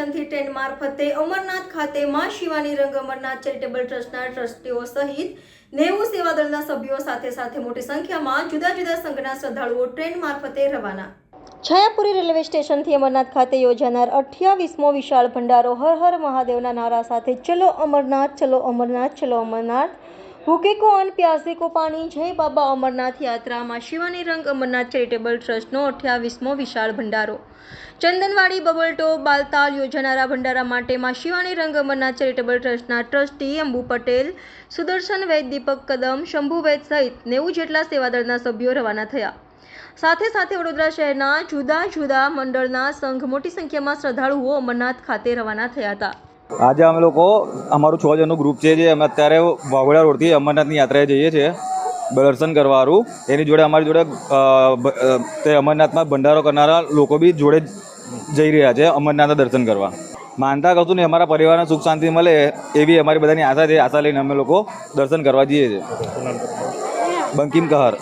મારફતે અમરનાથ ખાતે માં શિવાની રંગ અમરનાથ ચેરિટેબલ ટ્રસ્ટના ટ્રસ્ટીઓ સહિત નેવું સેવાદળના સભ્યો સાથે સાથે મોટી સંખ્યામાં જુદા જુદા સંઘના શ્રદ્ધાળુઓ ટ્રેન મારફતે રવાના. છાયાપુરી રેલવે સ્ટેશનથી અમરનાથ ખાતે યોજાનાર અઠ્યાવીસમો વિશાળ ભંડારો હર હર મહાદેવના નારા સાથે, ચલો અમરનાથ ચલો અમરનાથ ચલો અમરનાથ. ભૂકે કો અન પ્યાસે કો પાણી? જય બાબા અમરનાથ યાત્રામાં શિવાની રંગ અમરનાથ ચેરિટેબલ ટ્રસ્ટનો અઠ્યાવીસમો વિશાળ ભંડારો. ચંદનવાડી બબલટો બાલતાલ યોજાનારા ભંડારા માટે માં શિવાની રંગ અમરનાથ ચેરિટેબલ ટ્રસ્ટના ટ્રસ્ટી અંબુ પટેલ, સુદર્શન વૈદ દીપક કદમ, શંભુ વૈદ સહિત નેવું જેટલા સેવાદળના સભ્યો રવાના થયા. સાથે સાથે વડોદરા શહેરના જુદા જુદા મંડળના સંઘ મોટી સંખ્યામાં શ્રદ્ધાળુઓ અમરનાથ ખાતે રવાના થયા હતા. આજે અમે લોકો, અમારું છ જણનું ગ્રુપ છે જે અમે અત્યારે વાઘોડા રોડથી અમરનાથની યાત્રાએ જઈએ છીએ. દર્શન કરવાનું. એની જોડે અમારી જોડે તે અમરનાથમાં ભંડારો કરનારા લોકો બી જોડે જઈ રહ્યા છે અમરનાથના દર્શન કરવા. માનતા કરશું નહીં અમારા પરિવારને સુખ શાંતિ મળે એવી અમારી બધાની આશા છે, આશા લઈને અમે લોકો દર્શન કરવા જઈએ છીએ. બંકિમ કહાર.